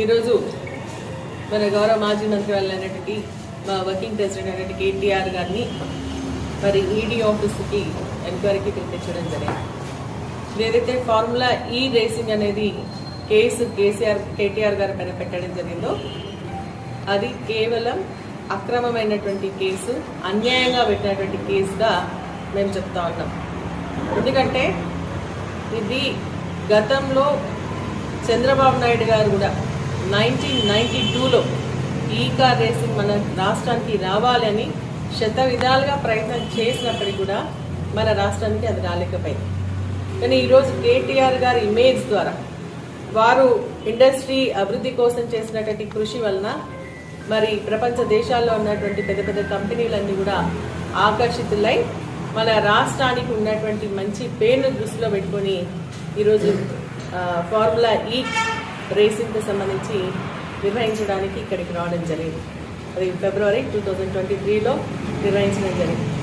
ఈరోజు మన గౌరవ మాజీ మంత్రి అయినటువంటి మా వర్కింగ్ ప్రెసిడెంట్ అయినటువంటి కేటీఆర్ గారిని మరి ఈడీ ఆఫీస్కి ఎంక్వైరీకి పిలిపించడం జరిగింది. ఏదైతే ఫార్ములా ఈ రేసింగ్ అనేది కేసు కేసీఆర్ కేటీఆర్ గారి పైన పెట్టడం జరిగిందో అది కేవలం అక్రమమైనటువంటి కేసు అన్యాయంగా పెట్టినటువంటి కేసుగా మేము చెప్తా ఉన్నాం. ఎందుకంటే ఇది గతంలో చంద్రబాబు నాయుడు గారు కూడా నైన్టీన్ నైన్టీ టూలో ఈ కార్ రేసింగ్ మన రాష్ట్రానికి రావాలని శత విధాలుగా ప్రయత్నం చేసినప్పటికీ కూడా మన రాష్ట్రానికి అది రాలేకపోయింది. కానీ ఈరోజు కేటీఆర్ గారి ఇమేజ్ ద్వారా వారు ఇండస్ట్రీ అభివృద్ధి కోసం చేసినటువంటి కృషి వలన మరి ప్రపంచ దేశాల్లో ఉన్నటువంటి పెద్ద పెద్ద కంపెనీలన్నీ కూడా ఆకర్షితులై మన రాష్ట్రానికి ఉన్నటువంటి మంచి పేరును దృష్టిలో పెట్టుకొని ఈరోజు ఫార్ములా ఈ రేసింగ్కి సంబంధించి నిర్వహించడానికి ఇక్కడికి రావడం జరిగింది. అది ఫిబ్రవరి టూ థౌజండ్ ట్వంటీ త్రీలో నిర్వహించడం జరిగింది.